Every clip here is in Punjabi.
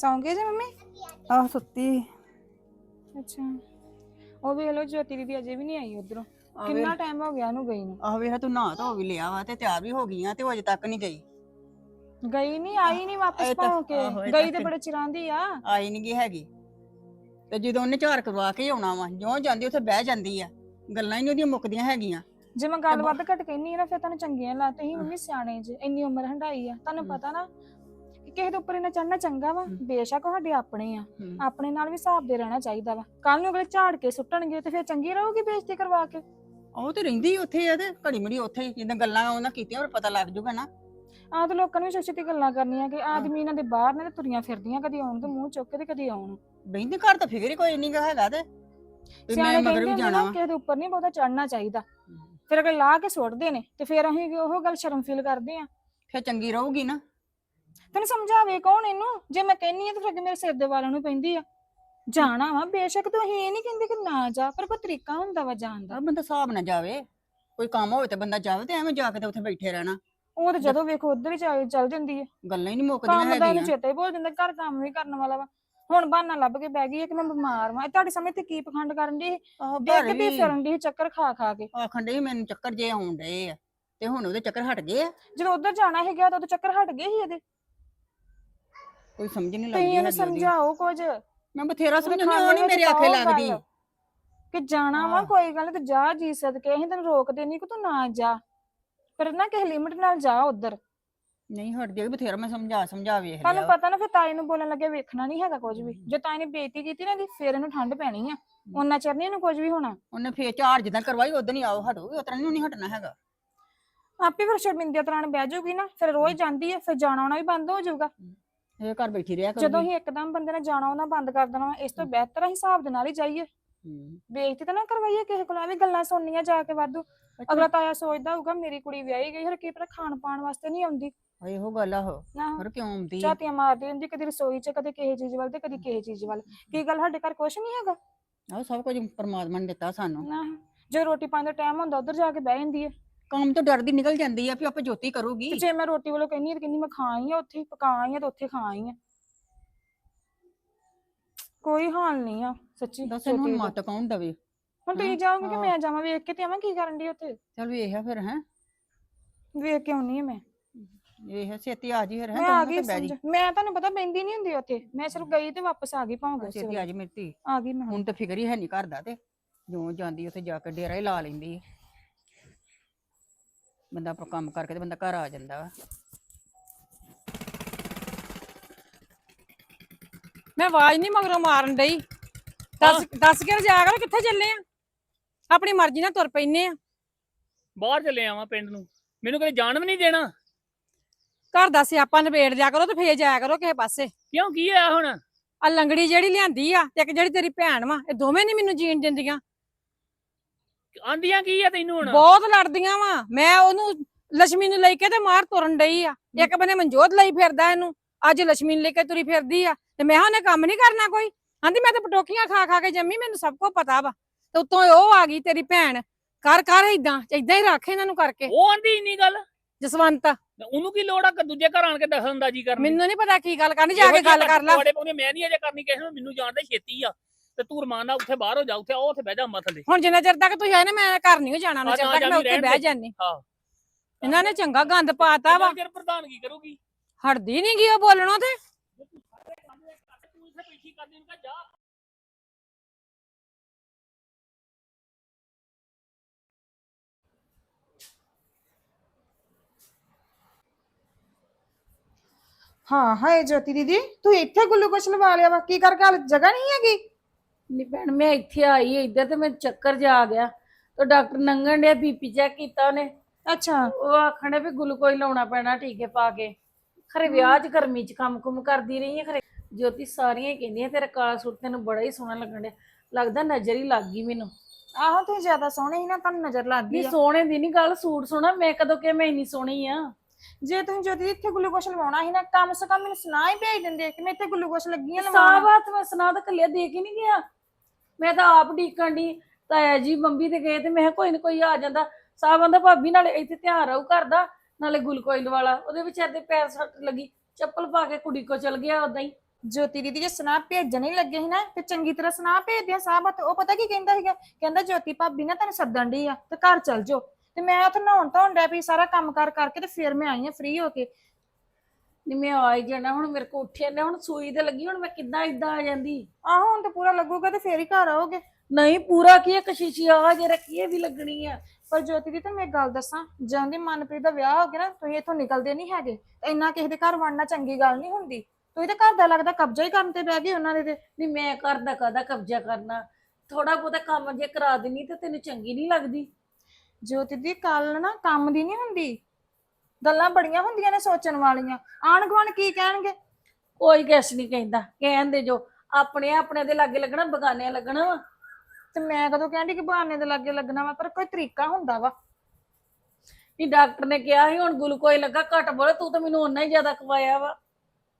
ਸੌਂ ਗਏ ਜੇ ਮੰਮੀ? ਆਹ ਸੁੱਤੀ। ਅੱਛਾ। ਉਹ ਵੇਖ ਲਓ ਜੋਤੀ ਦੀਦੀ ਅਜੇ ਵੀ ਨਹੀਂ ਆਈ ਉਧਰੋਂ। ਆਹ ਕਿੰਨਾ। ਟਾਈਮ ਹੋ ਗਿਆ ਉਹਨੂੰ ਗਈ ਨੂੰ। ਆਹ ਵੇਖ ਤੂੰ ਨਹਾ ਧੋ ਵੀ ਲਿਆ ਵਾ ਤੇ ਤਿਆਰ ਵੀ ਹੋ ਗਈਆਂ ਤੇ ਉਹ ਅਜੇ ਤੱਕ ਨਹੀਂ ਗਈ। ਗਈ ਨਹੀਂ ਆਈ ਨਹੀਂ ਵਾਪਸ ਇਹ ਤਾਂ- ਭੌਂ ਕੇ। ਆਹੋ, ਇਹ ਗਈ ਤਾਂ ਬੜੇ ਚਿਰਾਂ ਦੀ ਆ। ਆਈ ਨਹੀਂ ਗਈ ਹੈਗੀ। ਤੇ ਜਦੋਂ ਉਹਨੇ ਝਾੜ ਕਰਵਾ ਕੇ ਹੀ ਆਉਣਾ ਵਾ ਜਿਉਂ ਜਾਂਦੀ ਉੱਥੇ ਬਹਿ ਜਾਂਦੀ ਆ। ਗੱਲਾਂ ਹੀ ਨਹੀਂ ਉਹਦੀਆਂ ਮੁੱਕਦੀਆਂ ਹੈਗੀਆਂ। ਜੇ ਮੈਂ ਗੱਲ ਵੱਧ ਘਟ ਕਹਿਨੀ ਆ ਨਾ ਫਿਰ ਤੁਹਾਨੂੰ ਚੰਗੀਆਂ ਲਾ ਤੁਸੀਂ ਮੰਮੀ ਸਿਆਣੇ ਜੇ ਇੰਨੀ ਉਮਰ ਹੰਡਾਈ ਆ। ਤੁਹਾਨੂੰ। ਪਤਾ ਨਾ ਕਿਸੇ ਦੇ ਉੱਪਰ ਇਹਨਾਂ ਚੜਨਾ ਚੰਗਾ ਵਾ। ਬੇਸ਼ੱਕ ਸਾਡੇ ਆਪਣੇ ਆ। ਹੂੰ। ਆਪਣੇ ਨਾਲ ਵੀ ਹਿਸਾਬ ਦੇ ਰਹਿਣਾ ਚਾਹੀਦਾ ਵਾ। ਕੱਲ ਨੂੰ ਅਗਲੇ ਝਾੜ ਕੇ ਸੁੱਟਣਗੇ ਤੇ ਫਿਰ ਚੰਗੀ ਰਹੂਗੀ ਬੇਇੱਜ਼ਤੀ ਕਰਵਾ ਕੇ? ਉਹ ਤੇ ਰਹਿੰਦੀ ਹੀ ਉੱਥੇ ਆ ਤੇ ਘੜੀ ਮੜੀ ਉੱਥੇ ਹੀ ਜਿੱਦਾਂ ਗੱਲਾਂ ਉਹਨਾਂ ਕੀਤੀਆਂ ਉਹ ਪਤਾ ਲੱਗ ਜੂਗਾ ਨਾ। ਆਹ ਤੇ ਲੋਕਾਂ ਨੂੰ ਵੀ ਗੱਲਾਂ ਕਰਨੀਆਂ ਕਿ ਆਦਮੀ ਇਹਨਾਂ ਦੇ ਬਾਹਰ ਨੇ ਤੇ ਤੁਰੀਆਂ ਫਿਰਦੀਆਂ ਕਦੀ ਆਉਣ ਤੇ ਮੂੰਹ ਚੁੱਕ ਕੇ ਤੇ ਕਦੀ ਆਉਣ। ਬਹਿੰਦੇ ਘਰ ਤਾਂ ਫਿਕਰ ਹੀ ਕੋਈ ਨਹੀਂ ਹੈਗਾ ਤੇ ਵੀ ਮੈਂ ਮਗਰ ਵੀ ਹੁੰਦੇ ਜਾਣਾ। ਵਾ ਕਿਸੇ ਦੇ ਉੱਪਰ ਨਹੀਂ ਬਹੁਤਾ ਚੜਨਾ ਚਾਹੀਦਾ। ਫਿਰ ਅਗਲੇ ਲਾ ਕੇ ਸੁੱਟਦੇ ਨੇ ਤੇ ਫਿਰ ਅਸੀਂ ਉਹ ਗੱਲ ਸ਼ਰਮ ਫੀਲ ਕਰਦੇ ਆ। ਫਿਰ ਚੰਗੀ ਰਹੂਗੀ ਨਾ। ਤੈਨੂੰ ਸਮਝਾਵੇ ਕੌਣ ਇਹਨੂੰ? ਜੇ ਮੈਂ ਕਹਿੰਨੀ ਆ ਤਾਂ ਫਿਰ ਅੱਗੇ ਮੇਰੇ ਸਿਰ ਦੇ ਵਾਲਾਂ ਨੂੰ ਪੈਂਦੀ ਆ। ਜਾਣਾ ਵਾ ਬੇਸ਼ੱਕ ਤੂੰ ਇਹ ਨਹੀਂ ਕਹਿੰਦੇ ਕਿ ਨਾ ਜਾ ਪਰ ਕੋਈ ਤਰੀਕਾ ਹੁੰਦਾ ਵਾ ਜਾਣ ਦਾ। ਆ ਬੰਦਾ ਹਿਸਾਬ ਨਾ ਜਾਵੇ। ਕੋਈ ਕੰਮ ਹੋਵੇ ਤੇ ਬੰਦਾ ਜਾਵੇ ਤੇ ਐਵੇਂ ਜਾ ਕੇ ਤੇ ਉੱਥੇ ਬੈਠੇ ਰਹਿਣਾ। ਉਹ ਤਾਂ ਜਦੋਂ ਵੇਖੋ ਉਧਰ ਹੀ ਚੱਲ ਚੱਲ ਜਾਂਦੀ ਹੈ ਗੱਲਾਂ ਹੀ ਨਹੀਂ ਮੁੱਕਦੀਆਂ ਕੰਮ ਦਾ ਇਹਨੂੰ ਹੈਗੀਆਂ ਚੇਤਾ ਹੀ ਭੁੱਲ ਜਾਂਦਾ ਘਰ ਕੰਮ ਵੀ ਕਰਨ ਵਾਲਾ ਵਾ। ਹੁਣ ਬਹਾਨਾ ਲੱਭ ਕੇ ਬਹਿ ਗਈ ਹੈ ਕਿ ਮੈਂ ਬਿਮਾਰ ਵਾਂ। ਇਹ ਤੁਹਾਡੇ ਸਾਹਮਣੇ ਤੇ ਕੀ ਪਖੰਡ ਕਰਨ ਦੀ ਆਹ ਘਰ ਡਿੱਗਦੀ ਵੀ ਫਿਰਨ ਦੀ ਚੱਕਰ ਖਾ ਖਾ ਕੇ। ਆਖਣ ਡਈ ਮੈਨੂੰ ਚੱਕਰ ਜੇ ਆਉਣ ਡਏ ਆ। ਤੇ ਹੁਣ ਉਹਦੇ ਚੱਕਰ ਹਟ ਗਏ ਆ। ਜਦੋਂ ਉਧਰ ਜਾਣਾ ਹੈਗਾ ਤਾਂ ਉਹਦੇ ਚੱਕਰ ਹਟ ਗਏ ਸੀ ਇਹਦੇ? ਕੋਈ ਸਮਝ ਨਹੀਂ ਤੁਸੀਂ ਲੱਗਦੀ ਹੈਗੀ ਉਹਦੀ। ਸਮਝਾਓ ਕੁਝ। ਮੈਂ ਬਥੇਰਾ ਸਮਝਾਉਂਦੀ ਉਹ ਨਹੀਂ ਮੇਰੇ ਆਖੇ ਲੱਗਦੀ। ਕਿ ਜਾਣਾ ਵਾ ਹਾਂ। ਕੋਈ ਗੱਲ ਨੀ ਤੇ ਜਾ ਜੀ ਸਦਕੇ ਅਸੀਂ ਤੈਨੂੰ ਰੋਕਦੇ ਨਹੀਂ ਕਿ ਤੂੰ ਨਾ ਜਾ। ਪਰ ਨਾ ਕਿਸੇ ਲਿਮਿਟ ਨਾਲ ਜਾ ਉਧਰ। ਨਹੀਂ ਹਟ ਜਾਏਗੀ ਬਥੇਰਾ ਮੈਂ ਸਮਝਾ ਸਮਝਾ ਵੇਖ ਤੁਹਾਨੂੰ ਲਿਆ। ਪਤਾ ਨਾ ਫਿਰ ਤਾਈ ਨੂੰ ਬੋਲਣ ਲੱਗੇ ਵੇਖਣਾ ਨਹੀਂ ਹੈਗਾ ਕੁਝ ਵੀ। ਜੇ ਤਾਈ ਨੇ ਬੇਇੱਜ਼ਤੀ ਕੀਤੀ ਨਾ ਦੀ ਫਿਰ ਇਹਨੂੰ ਠੰਡ ਪੈਣੀ ਆ। ਉਹਨਾਂ ਚਿਰ ਨਹੀਂ ਇਹਨੂੰ ਕੁਝ ਵੀ ਹੋਣਾ। ਉਹਨੇ ਫੇਰ ਚਾਰ ਜਿੱਦਾਂ ਕਰਵਾਈ ਉਦੋਂ ਹੀ ਆਓ ਹਟੋਗੇ ਉਤਰਾ ਨਹੀਂ ਹਟਣਾ ਹੈਗਾ। ਆਪੇ ਫਿਰ ਸ਼ਰਮਿੰਦਿਆ ਤਰਾਣ ਬਹਿ ਜਾਊਗੀ ਨਾ ਫਿਰ ਰੋਜ਼ ਜਾਂਦੀ ਹੈ ਫਿਰ ਜਾਣਾ ਆਉਣਾ ਵੀ ਬੰਦ ਹੋ ਜਾਊਗਾ। ਇਹ ਘਰ ਬੈਠੀ ਰਿਹਾ ਜਦੋਂ ਕਰੂਗੀ ਹੀ ਇੱਕਦਮ ਬੰਦੇ ਨੇ ਜਾਣਾ ਆਉਣਾ ਬੰਦ ਕਰ ਦੇਣਾ ਵਾ, ਇਸ ਤੋਂ ਬਿਹਤਰ ਅਸੀਂ ਹਿਸਾਬ ਦੇ ਨਾਲ ਹੀ ਜਾਈਏ। ਹੂੰ। ਬੇਇੱਜ਼ਤੀ ਤਾਂ ਨਾ ਕਰਵਾਈਏ ਕਿਸੇ ਕੋਲ ਐਵੇਂ ਗੱਲਾਂ ਸੁਣਨੀਆਂ ਜਾ ਕੇ ਵਾਧੂ। ਅਗਲਾ ਤਾਇਆ ਸੋਚਦਾ ਹੋਊਗਾ ਮੇਰੀ ਕੁੜੀ ਵਿਆਹੀ ਗਈ ਹਰ ਕੀ ਪਤਾ ਖਾਣ ਪਾਣ ਵਾਸਤੇ ਨਹੀਂ ਆਉਂਦੀ। ਆਹ ਇਹੋ ਗੱਲ ਆ ਨਾ। ਹੋਰ ਕਿਉਂ ਆਉਂਦੀ? ਝਾਤੀਆਂ ਮਾਰਦੀ ਹੁੰਦੀ ਕਦੀ ਰਸੋਈ 'ਚ ਕਦੇ ਕਿਸੇ ਚੀਜ਼ ਵੱਲ ਤੇ ਕਦੀ ਕਿਸੇ ਚੀਜ਼ ਵੱਲ। ਕੀ ਗੱਲ ਸਾਡੇ ਘਰ ਕੁਛ ਨਹੀਂ ਹੈਗਾ? ਆਹ ਸਭ ਕੁਝ ਪਰਮਾਤਮਾ ਨੇ ਦਿੱਤਾ ਸਾਨੂੰ। ਨਾ। ਜੇ ਰੋਟੀ ਪਾਣ ਦਾ ਟਾਈਮ ਹੁੰਦਾ ਉਧਰ ਜਾ ਕੇ ਬਹਿ ਜਾਂਦੀ ਹੈ। ਕੰਮ ਤੋਂ ਡਰਦੀ ਨਿਕਲ ਜਾਂਦੀ ਆ ਵੀ ਆਪੇ ਜੋਤੀ ਕਰੂਗੀ। ਤੇ ਜੇ ਮੈਂ ਰੋਟੀ ਵੱਲੋਂ ਕਹਿੰਨੀ ਤਾਂ ਕਹਿੰਦੀ ਮੈਂ ਖਾ ਆਈ ਆ ਉੱਥੇ ਹੀ ਪਕਾ ਆਈ ਆ ਤੇ ਉੱਥੇ ਖਾ ਆਈ ਆ। ਕੋਈ ਹਾਲ ਨਹੀਂ ਆ ਸੱਚੀ ਦੱਸ ਇਹਨੂੰ ਛੋਟੀ ਹੁਣ। ਮੱਤ ਕੌਣ ਦਵੇ? ਹੁਣ ਤੁਸੀਂ ਹਾਂ, ਜਾਓਗੇ ਕਿ ਹਾਂ। ਮੈਂ ਜਾਵਾਂ ਵੇਖ ਕੇ ਤੇ ਆਵਾਂ ਕੀ ਕਰਨ ਦੀ ਉੱਥੇ? ਚਲ ਵੇਖਿਆ ਫਿਰ ਹੈ। ਵੇਖ ਕੇ ਆਉਣੀ ਆ ਮੈਂ। ਵੇਖ ਛੇਤੀ ਆ ਜੀ ਫਿਰ ਹੈ ਮੈਂ ਆ ਗਈ ਸਮਝ। ਮੈਂ ਤੁਹਾਨੂੰ ਪਤਾ ਬੈਂਦੀ ਨਹੀਂ ਹੁੰਦੀ ਉੱਥੇ। ਮੈਂ ਸਿਰਫ ਗਈ ਤੇ ਵਾਪਸ ਆ ਗਈ ਭਾਵੇਂ ਛੇਤੀ। ਆ ਜੀ ਮੇਰੀ ਧੀ ਆ ਗਈ ਮੈਂ ਹੁਣ। ਹੁਣ ਤਾਂ ਫਿਕਰ ਹੀ ਹੈ ਨਹੀਂ ਘਰ ਦਾ ਤੇ। ਜਿਉਂ ਜਾਂਦੀ ਉੱਥੇ ਜਾ ਕੇ ਡੇਰਾ ਹੀ ਲਾ ਲੈਂਦੀ। ਹੈ। ਬੰਦਾ ਆਪਣਾ ਕੰਮ ਕਰਕੇ ਤੇ ਬੰਦਾ ਘਰ ਆ ਜਾਂਦਾ ਵਾ। ਮੈਂ ਆਵਾਜ਼ ਨਹੀਂ ਮਗਰੋਂ ਮਾਰਨ ਡਈ। ਦੱਸ ਦੱਸ ਕੇ ਜਾ ਕਰੋ ਕਿੱਥੇ ਚੱਲੇ ਆ? ਆਪਣੀ ਮਰਜ਼ੀ ਨਾਲ ਤੁਰ ਪੈਨੇ ਆ। ਬਾਹਰ ਚੱਲੇ ਆਵਾਂ ਪਿੰਡ ਨੂੰ। ਮੈਨੂੰ ਕਦੇ ਜਾਣ ਵੀ ਨਹੀਂ ਦੇਣਾ। ਘਰ ਦਾ ਸਿਆਪਾ ਨਿਬੇੜ ਦਿਆ ਕਰੋ ਤੇ ਫੇਰ ਜਾਇਆ ਕਰੋ ਕਿਸੇ ਪਾਸੇ। ਕਿਉਂ? ਕੀ ਹੋਇਆ ਹੁਣ? ਆ ਲੰਗੜੀ ਜਿਹੜੀ ਲਿਆਂਦੀ ਆ ਤੇ ਇੱਕ ਜਿਹੜੀ ਤੇਰੀ ਭੈਣ ਵਾ ਇਹ ਦੋਵੇਂ ਨਹੀਂ ਮੈਨੂੰ ਜੀਣ ਦਿੰਦੀਆਂ। ਆਂਦੀਆਂ ਕੀ ਆ ਤੈਨੂੰ ਹੁਣ? ਬਹੁਤ ਲੜਦੀਆਂ ਵਾ। ਮੈਂ ਉਹਨੂੰ ਲక్ష్ਮੀ ਨੂੰ ਲੈ ਕੇ ਤੇ ਮਾਰ ਤੁਰਨ ਡਈ ਆ। ਇੱਕ ਬੰਦੇ ਮਨਜੋਤ ਲਈ ਫਿਰਦਾ ਇਹਨੂੰ। ਅੱਜ ਲక్ష్ਮੀ ਲੈ ਕੇ ਤੁਰੀ ਫਿਰਦੀ ਆ। ਤੇ ਮੈਂ ਉਹਨੇ ਕੰਮ ਨਹੀਂ ਕਰਨਾ ਕੋਈ? ਆਂਦੀ ਮੈਂ ਤਾਂ ਪਟੋਕੀਆਂ ਖਾ ਖਾ ਕੇ ਜੰਮੀ ਮੈਨੂੰ ਸਭ ਕੁਝ ਪਤਾ ਵਾ। ਤੇ ਉਤੋਂ ਉਹ ਆ ਗਈ ਤੇਰੀ ਭੈਣ। ਕਰ ਕਰ ਇਦਾਂ ਇਦਾਂ ਹੀ ਰੱਖ ਇਹਨਾਂ ਨੂੰ ਕਰਕੇ। ਉਹ ਆਂਦੀ ਇੰਨੀ ਗੱਲ? ਜਸਵੰਤ। ਉਹਨੂੰ ਕੀ ਲੋੜ ਆ ਕਿ ਦੂਜੇ ਘਰ ਆਣ ਕੇ ਦਖਲ ਅੰਦਾਜ਼ੀ ਕਰਨ ਮੈਨੂੰ ਨਹੀਂ ਪਤਾ ਕੀ ਗੱਲ ਕਰਨੀ ਜਾ ਕੇ ਗੱਲ ਕਰ ਲਾ। ਤੁਹਾਡੇ ਪਾਉਂਦੇ ਮੈਂ ਨਹੀਂ ਅਜੇ ਕਰਨੀ ਕਿਸੇ ਨੂੰ ਮੈਨੂੰ ਜਾਣਦੇ ਛੇਤੀ ਆ। ਤੇ ਤੂੰ ਰਮਾਨ ਨਾਲ ਉੱਥੇ ਬਾਹਰ ਹੋ ਜਾ ਉੱਥੇ ਉਹ ਉੱਥੇ ਬਹਿ ਜਾ ਅੰਮਾ ਥੱਲੇ ਹੁਣ ਜਿੰਨਾ ਚਿਰ ਤੱਕ ਤੁਸੀਂ ਆਏ ਨਾ ਮੈਂ ਘਰ ਨਹੀਂ ਜਾਣਾ ਨਾ ਚਿਰ ਨਾ ਤੱਕ ਮੈਂ ਉੱਥੇ ਬਹਿ। ਜਾਨੀ ਹਾਂ। ਇਹਨਾਂ ਨੇ ਚੰਗਾ ਗੰਦ ਪਾਤਾ ਵਾ। ਚਿਰ ਪ੍ਰਧਾਨਗੀ ਕਰੂਗੀ? ਹਟਦੀ ਨਹੀਂ ਗਈ ਉਹ ਬੋਲਣੋਂ ਤੇ। ਤੂੰ ਇੱਥੇ ਬੈਠੀ ਕਰਦੀ ਉਹਨੂੰ ਕਹ ਜਾ ਹਾਂ ਹਾਏ ਜੋਤੀ ਦੀਦੀ ਤੂੰ ਇੱਥੇ ਗਲੂਕੋਸ਼ ਲਵਾ ਲਿਆ ਵਾ? ਕੀ ਕਰਕੇ ਹਾਲ ਜਗ੍ਹਾ ਨਹੀਂ ਹੈਗੀ? ਨੀ ਭੈਣ ਮੈਂ ਇੱਥੇ ਆਈ ਇੱਧਰ ਤੇ ਮੈਨੂੰ ਚੱਕਰ ਜਾ ਆ ਗਿਆ। ਤੇ ਡਾਕਟਰ ਨੰਗਣ ਡਿਆ ਬੀਪੀ ਚੈੱਕ ਕੀਤਾ ਉਹਨੇ। ਅੱਛਾ। ਉਹ ਆਖਣੇ ਵੀ ਗਲੂਕੋਜ਼ ਲਾਉਣਾ ਪੈਣਾ ਟੀਕੇ ਪਾ ਕੇ। ਖਰੇ ਵਿਆਹ 'ਚ ਗਰਮੀ 'ਚ ਕੰਮ ਕੁਮ ਕਰਦੀ ਰਹੀ ਹੈ ਖਰੇ। ਜੋਤੀ ਸਾਰੀਆਂ ਹੀ ਕਹਿੰਦੀਆਂ ਤੇਰਾ ਕਾਲਾ ਸੂਟ ਤੈਨੂੰ ਬੜਾ ਹੀ ਸੋਹਣਾ ਲੱਗਣ ਡਿਆ। ਲੱਗਦਾ ਨਜ਼ਰ ਹੀ ਲੱਗ ਗਈ ਮੈਨੂੰ। ਆਹੋ ਤੁਸੀਂ ਜ਼ਿਆਦਾ ਸੋਹਣੇ ਸੀ ਨਾ ਤੁਹਾਨੂੰ ਨਜ਼ਰ ਲੱਗ ਗਈ ਨਹੀਂ ਆ। ਸੋਹਣੇ ਦੀ ਨਹੀਂ ਗੱਲ ਸੂਟ ਸੋਹਣਾ ਮੈਂ ਕਦੋਂ ਕਿ ਮੈਂ ਇੰਨੀ ਸੋਹਣੀ ਆ? ਜੇ ਤੁਸੀਂ ਜੋਤੀ ਇੱਥੇ ਗਲੂਕੋਸ਼ ਲਵਾਉਣਾ ਸੀ ਨਾ ਕਮ ਸੇ ਕਮ ਮੈਨੂੰ ਸੁਣਾ ਹੀ ਭੇਜ ਦਿੰਦੇ ਕਿ ਮੈਂ ਇੱਥੇ ਗਲੂਕੋਸ਼ ਲੱਗੀ ਆ ਲਵਾਉਣ। ਸਾਬਾਤ ਮੈਂ ਸੁਣਾ ਤਾਂ ਕੱਲਿਆ ਦੇ ਕੇ ਨਹੀਂ ਗਿਆ। ਮੈਂ ਤਾਂ ਆਪ ਢੀਕਣ ਦੀ ਤਾਇਆ ਜੀ ਮੰਮੀ ਤੇ ਗਏ ਤੇ ਮੈਂ ਕਿਹਾ ਕੋਈ ਨਾ, ਕੋਈ ਆ ਜਾਂਦਾ। ਸਾਹ ਦਾ ਭਾਬੀ ਨਾਲੇ ਇੱਥੇ ਧਿਆਨ ਰਹੂ ਘਰ ਦਾ, ਨਾਲੇ ਗੁਲਕੋਇਲ ਵਾਲਾ, ਉਹਦੇ ਵਿਚਾਰ ਦੇ ਪੈਰ ਸੱਟ ਲੱਗੀ, ਚੱਪਲ ਪਾ ਕੇ ਕੁੜੀ ਕੋ ਚਲ ਗਿਆ ਉਦਾਂ ਹੀ। ਜੋਤੀ ਦੀਦੀ ਜੇ ਸੁਨਾ ਭੇਜਣ ਹੀ ਲੱਗੇ ਸੀ ਨਾ, ਤੇ ਚੰਗੀ ਤਰ੍ਹਾਂ ਸੁਨਾ ਭੇਜਦਿਆਂ ਸਾਹਿਬ ਤੇ ਉਹ ਪਤਾ ਕੀ ਕਹਿੰਦਾ ਸੀਗਾ? ਕਹਿੰਦਾ, ਜੋਤੀ ਭਾਬੀ ਨਾ ਤੈਨੂੰ ਸੱਦਣ ਦੀ ਆ, ਤੇ ਘਰ ਚੱਲ ਜਾਓ। ਤੇ ਮੈਂ ਉੱਥੇ ਨਹਾਉਣ ਧੋਣ ਡਿਆ ਪਈ, ਸਾਰਾ ਕੰਮ ਕਾਰ ਕਰਕੇ ਤੇ ਫਿਰ ਮੈਂ ਆਈ ਆ, ਫ੍ਰੀ ਹੋ ਕੇ। ਨਹੀਂ ਮੈਂ ਆ ਹੀ ਜਾਣਾ ਹੁਣ ਮੇਰੇ ਕੋ ਉੱਠਿਆ ਨਾ ਹੁਣ ਸੂਈ ਤੇ ਲੱਗੀ ਹੁਣ ਮੈਂ ਕਿੱਦਾਂ ਇਦਾਂ ਆ ਜਾਂਦੀ? ਆਹੋ ਹੁਣ ਤੇ ਪੂਰਾ ਲੱਗੂਗਾ ਤੇ ਫੇਰ ਹੀ ਘਰ ਆਓਗੇ। ਨਹੀਂ ਪੂਰਾ ਕੀ ਇੱਕ ਸ਼ੀਸ਼ੀ ਆ ਜੇ ਰੱਖੀ ਇਹ ਵੀ ਲੱਗਣੀ ਆ। ਪਰ ਜੋਤੀ ਦੀ ਤਾਂ ਮੈਂ ਇੱਕ ਗੱਲ ਦੱਸਾਂ ਜਾਂ ਦੀ ਮਨਪ੍ਰੀਤ ਦਾ ਵਿਆਹ ਹੋ ਗਿਆ ਨਾ ਤੁਸੀਂ ਇੱਥੋਂ ਨਿਕਲਦੇ ਨਹੀਂ ਹੈਗੇ ਤੇ ਇੰਨਾ ਕਿਸੇ ਦੇ ਘਰ ਵੜਨਾ ਚੰਗੀ ਗੱਲ ਨਹੀਂ ਹੁੰਦੀ। ਤੁਸੀਂ ਤਾਂ ਘਰ ਦਾ ਲੱਗਦਾ ਕਬਜ਼ਾ ਹੀ ਕਰਨ ਤੇ ਬਹਿ ਗਏ ਉਹਨਾਂ ਦੇ ਤੇ। ਨਹੀਂ ਮੈਂ ਘਰ ਦਾ ਕਾਹਦਾ ਕਬਜ਼ਾ ਕਰਨਾ? ਥੋੜਾ ਬਹੁਤਾ ਕੰਮ ਜੇ ਕਰਾ ਦੇਣੀ ਤੇ ਤੈਨੂੰ ਚੰਗੀ ਨਹੀਂ ਲੱਗਦੀ। ਜੋਤੀ ਦੀ ਕੱਲ ਨਾ ਕੰਮ ਦੀ ਨਹੀਂ ਹੁੰਦੀ। ਗੱਲਾਂ ਬੜੀਆਂ ਹੁੰਦੀਆਂ ਨੇ ਸੋਚਣ ਵਾਲੀਆਂ। ਆਣ ਗੁਆਂਢ ਕੀ ਕਹਿਣਗੇ? ਕੋਈ ਕਿਸ ਨਹੀਂ ਕਹਿੰਦਾ। ਕਹਿੰਦੇ ਜੋ ਆਪਣੇ ਆਪਣੇ ਦੇ ਲਾਗੇ ਲੱਗਣਾ ਬਗਾਨਿਆਂ ਲੱਗਣਾ ਵਾ। ਤੇ ਮੈਂ ਕਦੋਂ ਕਹਿੰਦੀ ਕਿ ਬਹਾਨੇ ਦੇ ਲੱਗੇ ਲੱਗਣਾ ਵਾ ਪਰ ਕੋਈ ਤਰੀਕਾ ਹੁੰਦਾ ਵਾ। ਵੀ ਡਾਕਟਰ ਨੇ ਕਿਹਾ ਸੀ ਹੁਣ ਗਲੂਕੋਜ਼ ਲੱਗਾ ਘੱਟ ਬੋਲੇ ਤੂੰ ਤਾਂ ਮੈਨੂੰ ਓਨਾ ਹੀ ਜ਼ਿਆਦਾ ਖਵਾਇਆ ਵਾ।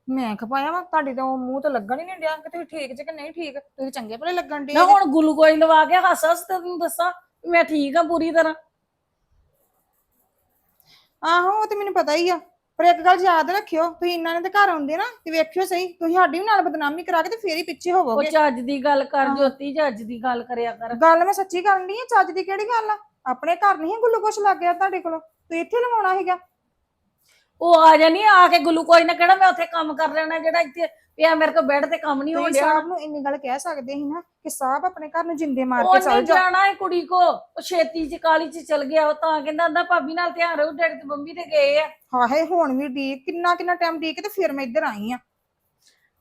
ਮੈਂ ਖਪਾਇਆ ਵਾ ਤੁਹਾਡੀ ਤਾਂ ਉਹ ਮੂੰਹ ਤੋਂ ਲੱਗਣ ਹੀ ਨਹੀਂ ਡਿਆ ਕਿ ਤੁਸੀਂ ਠੀਕ ਜੇ ਕਿ ਨਹੀਂ ਠੀਕ। ਤੁਸੀਂ ਚੰਗੇ ਭਲੇ ਲੱਗਣ ਡੇ ਨਾ ਹੁਣ ਗਲੂਕੋਜ਼ ਲਵਾ ਕੇ ਹੱਸ ਹੱਸ ਤੇ ਤੈਨੂੰ ਦੱਸਾਂ ਵੀ ਮੈਂ ਠੀਕ ਆ ਪੂਰੀ ਤਰ੍ਹਾਂ। ਆਹੋ ਉਹ ਤੇ ਮੈਨੂੰ ਪਤਾ ਹੀ ਆ। ਪਰ ਇੱਕ ਗੱਲ ਯਾਦ ਰੱਖਿਓ ਤੁਸੀਂ ਇੰਨਾਂ ਨੇ ਤੇ ਘਰ ਆਉਂਦੇ ਨਾ ਤੇ ਵੇਖਿਓ ਸਹੀ ਤੁਸੀਂ ਸਾਡੀ ਵੀ ਨਾਲ ਬਦਨਾਮੀ ਕਰਾ ਕੇ ਤੇ ਫੇਰ ਹੀ ਪਿੱਛੇ ਉਹ ਹੋਵੋਗੇ। ਚੱਜ ਦੀ ਗੱਲ ਕਰ। ਜੋਤੀ ਚੱਜ ਦੀ ਗੱਲ ਕਰਿਆ ਕਰ। ਗੱਲ ਮੈਂ ਸੱਚੀ ਕਰਨ ਦੀ ਆ ਚੱਜ ਦੀ ਕਿਹੜੀ ਗੱਲ ਆ? ਆਪਣੇ ਘਰ ਨਹੀਂ ਗੁੱਲੂ ਕੁਛ ਲੱਗ ਗਿਆ ਤੁਹਾਡੇ ਕੋਲੋਂ ਤੁਸੀਂ ਇੱਥੇ ਲਵਾਉਣਾ ਸੀਗਾ। ਉਹ ਆ ਜਾਣੀ ਆ ਕੇ ਗਲੂਕੋਜ਼ ਨੇ ਕਿਹੜਾ ਮੈਂ ਉੱਥੇ ਕੰਮ ਕਰ ਲੈਣਾ ਜਿਹੜਾ ਇੱਥੇ ਪਿਆ ਮੇਰੇ ਕੋਲ ਬੈੱਡ ਤੇ ਕੰਮ ਨਹੀਂ ਹੋਣ ਤੁਸੀਂ ਡਿਆ। ਸਾਹਿਬ ਨੂੰ ਇੰਨੀ ਗੱਲ ਕਹਿ ਸਕਦੇ ਸੀ ਨਾ ਕਿ ਸਾਹਿਬ ਆਪਣੇ ਘਰ ਨੂੰ ਜਿੰਦੇ ਮਾਰ ਕੇ ਉਹਨੇ ਚੱਲ ਜਾ ਜਾਣਾ ਹੈ ਕੁੜੀ ਕੋ। ਉਹ ਛੇਤੀ ਚ ਕਾਲੀ ਚ ਚਲ ਗਿਆ ਉਹ ਤਾਂ ਕਹਿੰਦਾ ਆਂਦਾ ਭਾਬੀ ਨਾਲ ਧਿਆਨ ਰਹੂ ਡੈਡੀ ਤੇ ਬੰਬੀ ਤੇ ਗਏ ਆ। ਹਾਏ ਹੁਣ ਵੀ ਡੀ ਕਿੰਨਾ ਕਿੰਨਾ ਟਾਈਮ ਡੀ ਕੇ ਤੇ ਫਿਰ ਮੈਂ ਇੱਧਰ ਆਈ ਆ।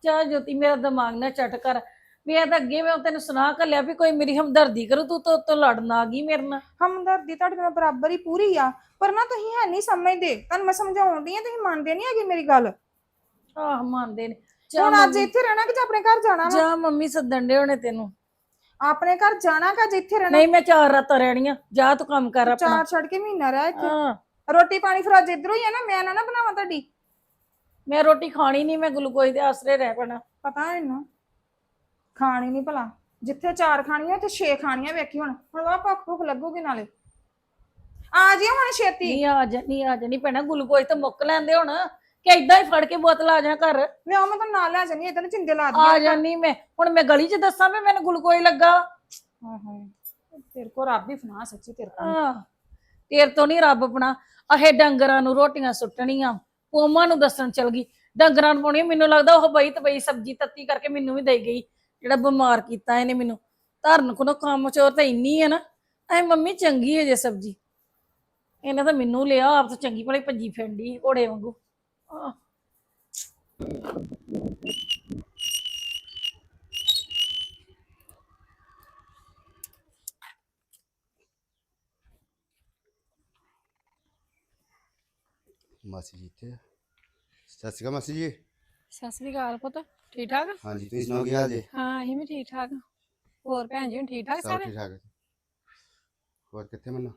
ਚਾ ਜੋਤੀ ਮੇਰਾ ਦਿਮਾਗ ਨਾ ਚਟ ਕਰ। ਮੈਂ ਤਾਂ ਅੱਗੇ ਮੈਂ ਤੈਨੂੰ ਸੁਣਾ ਕੱਲਿਆ ਵੀ ਕੋਈ ਮੇਰੀ ਹਮਦਰਦੀ ਕਰੂ ਤੂੰ ਤੋਂ ਤੋਂ ਲੜਨ ਆ ਗਈ ਮੇਰੇ ਨਾਲ। ਹਮਦਰਦੀ ਤੁਹਾਡੇ ਨਾਲ ਬਰਾਬਰ ਹੀ ਪੂਰੀ ਆ ਪਰ ਨਾ ਤੁਸੀਂ ਹੈ ਨਹੀਂ ਸਮਝਦੇ। ਤੁਹਾਨੂੰ ਮੈਂ ਸਮਝਾਉਣ ਦੀ ਆ ਤੁਸੀਂ ਮੰਨਦੇ ਨਹੀਂ ਹੈਗੇ ਮੇਰੀ ਗੱਲ। ਆਹ ਮੰਨਦੇ ਨੇ। ਹੁਣ ਅੱਜ ਇੱਥੇ ਰਹਿਣਾ ਕਿ ਜਾਂ ਆਪਣੇ ਘਰ ਜਾਣਾ ਵਾ? ਜਾ ਮੰਮੀ ਸੱਦਣ ਦੇ ਹੋਣੇ ਤੈਨੂੰ। ਆਪਣੇ ਘਰ ਜਾਣਾ ਕਿ ਅੱਜ ਇੱਥੇ ਰਹਿਣਾ? ਨਹੀਂ ਮੈਂ ਚਾਰ ਰਾਤਾਂ ਰਹਿਣੀਆਂ। ਜਾ ਤੂੰ ਕੰਮ ਕਰ ਆਪਣਾ। ਚਾਰ ਛੱਡ ਕੇ ਮਹੀਨਾ ਰਹਿ ਇੱਥੇ। ਹਾਂ। ਰੋਟੀ ਪਾਣੀ ਫਿਰ ਅੱਜ ਇਧਰੋਂ ਹੀ ਆ ਨਾ? ਮੈਂ ਨਾ ਨਾ ਬਣਾਵਾਂ ਤੁਹਾਡੀ? ਮੈਂ ਰੋਟੀ ਖਾਣੀ ਨਹੀਂ ਮੈਂ ਗਲੂਕੋਜ਼ ਦੇ ਆਸਰੇ ਰਹਿ ਪੈਣਾ। ਪਤਾ ਇਹਨੂੰ? ਖਾਣੀ ਨਹੀਂ ਭਲਾ। ਜਿੱਥੇ ਚਾਰ ਖਾਣੀਆਂ ਤੇ ਛੇ ਖਾਣੀਆਂ ਵੇਖੀ ਹੁਣ। ਹੁਣ ਵਾ ਭੁੱਖ ਭੁੱਖ ਲੱਗੂਗੀ ਨਾਲੇ। ਆ ਜੀ ਹੁਣ ਛੇਤੀ। ਨਹੀਂ ਆ ਜਾ ਨਹੀਂ ਆ ਜਾ। ਨਹੀਂ ਪੈਣਾ ਗਲੂਕੋਜ਼ ਤਾਂ ਮੁੱਕ ਲੈਂਦੇ ਹੁਣ। ਕਿ ਇਦਾਂ ਹੀ ਫੜ ਕੇ ਬੋਤਲ ਆ ਜਾ ਘਰ। ਲਿਆਓ ਮੈਂ ਤਾਂ ਨਾਲ ਲੈ ਜਾਨੀ ਇਦਾਂ ਚਿੰਦੇ ਲਾ ਆ ਦਿਆਂ ਜਾਨੀ ਮੈਂ। ਹੁਣ ਮੈਂ ਗਲੀ 'ਚ ਦੱਸਾਂ ਵੀ ਮੈਨੂੰ ਗਲੂਕੋਜ਼ ਲੱਗਾ। ਹਾਏ ਹਾਏ ਤੇਰੇ ਕੋ ਰੱਬ ਹੀ ਫਨਾ ਸੱਚੀ ਤੇਰੇ ਕੋ ਆ ਤੇਰ ਤੋਂ ਨਹੀਂ ਰੱਬ ਬਣਾ ਆਹੇ ਡੰਗਰਾਂ ਨੂੰ ਰੋਟੀਆਂ ਸੁੱਟਣੀਆਂ ਪੋਮਾ ਨੂੰ ਦੱਸਣ ਚਲ ਗਈ। ਡੰਗਰਾਂ ਨੂੰ ਪਾਉਣੀ ਮੈਨੂੰ ਲੱਗਦਾ ਉਹ ਬਈ ਤਬਈ ਸਬਜੀ ਤੱਤੀ ਕਰਕੇ ਮੈਨੂੰ ਵੀ ਦੇ ਗਈ। ਜਿਹੜਾ ਬਿਮਾਰ ਕੀਤਾ ਇਹਨੇ ਮੈਨੂੰ। ਧਰਨ ਕੋਲੋਂ ਕੰਮ ਚੋਰ ਤਾਂ ਇੰਨੀ ਹੈ ਨਾ ਐ ਮੰਮੀ ਚੰਗੀ ਹੈ ਜੇ ਸਬਜੀ। ਇਹਨੇ ਤਾਂ ਮੈਨੂੰ ਲਿਆ ਆਪ ਤਾਂ ਚੰਗੀ ਭਲੀ ਭੱਜੀ ਫਿਰਦੀ ਘੋੜੇ ਵਾਂਗੂ। ਆਹ ਮਾਸੀ ਜੀ ਆ। ਸਤਿ ਸ਼੍ਰੀ ਅਕਾਲ ਮਾਸੀ ਜੀ। ਸਤਿ ਸ੍ਰੀ ਅਕਾਲ ਪੁੱਤ ਠੀਕ ਠਾਕ? ਹਾਂਜੀ ਤੁਸੀਂ ਸੁਣਾਓ ਕੀ ਹਾਲ ਜੀ? ਹਾਂ ਅਸੀਂ ਵੀ ਠੀਕ ਠਾਕ। ਹੋਰ ਭੈਣ ਜੀ ਹੁਣ ਠੀਕ ਠਾਕ ਸਭ ਸਾਰੇ? ਠੀਕ ਠਾਕ ਹੈ। ਹੋਰ ਕਿੱਥੇ ਮੰਨਾ?